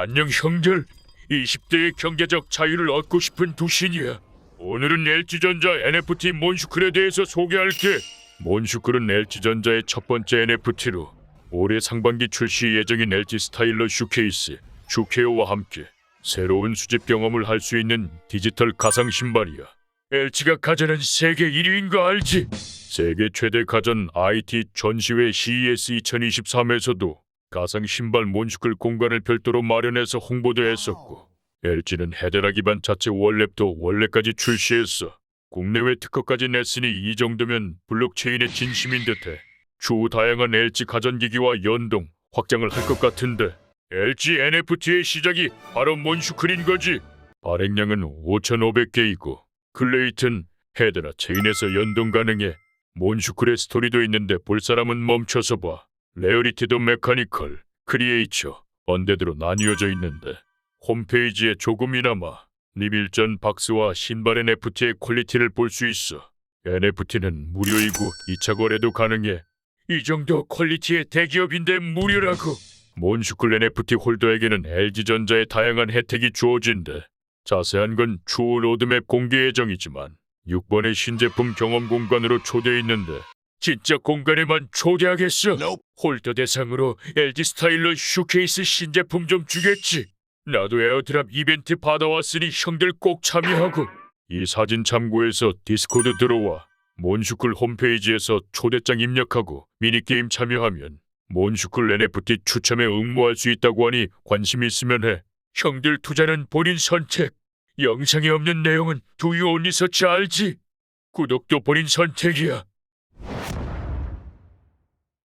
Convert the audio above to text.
안녕 형들. 20대의 경제적 자유를 얻고 싶은 두신이야. 오늘은 LG전자 NFT 몬슈클에 대해서 소개할게. 몬슈클은 LG전자의 첫 번째 NFT로 올해 상반기 출시 예정인 LG 스타일러 슈케이스 슈케어와 함께 새로운 수집 경험을 할 수 있는 디지털 가상 신발이야. LG가 가전은 세계 1위인 거 알지? 세계 최대 가전 IT 전시회 CES 2023에서도 가상 신발 몬슈클 공간을 별도로 마련해서 홍보도 했었고 LG는 헤데라 기반 자체 월랩도 원래까지 출시했어. 국내외 특허까지 냈으니 이 정도면 블록체인의 진심인 듯해. 추후 다양한 LG 가전기기와 연동, 확장을 할 것 같은데 LG NFT의 시작이 바로 몬슈클인 거지. 발행량은 5,500개이고 클레이튼, 헤드라 체인에서 연동 가능해. 몬슈클의 스토리도 있는데 볼 사람은 멈춰서 봐. 레어리티도 메카니컬, 크리에이처, 언데드로 나뉘어져 있는데 홈페이지에 조금이나마 리빌 전 박스와 신발 NFT의 퀄리티를 볼 수 있어. NFT는 무료이고 2차 거래도 가능해. 이 정도 퀄리티의 대기업인데 무료라고. 몬슈클 NFT 홀더에게는 LG전자의 다양한 혜택이 주어진대. 자세한 건 추후 로드맵 공개 예정이지만 6번의 신제품 경험 공간으로 초대해 있는데 진짜 공간에만 초대하겠어. 홀더 대상으로 LG 스타일러 슈케이스 신제품 좀 주겠지. 나도 에어드랍 이벤트 받아왔으니 형들 꼭 참여하고. 이 사진 참고해서 디스코드 들어와. 몬슈클 홈페이지에서 초대장 입력하고 미니게임 참여하면 몬슈클 NFT 추첨에 응모할 수 있다고 하니 관심 있으면 해. 형들 투자는 본인 선택. 영상에 없는 내용은 두유 온리 서치 알지? 구독도 본인 선택이야.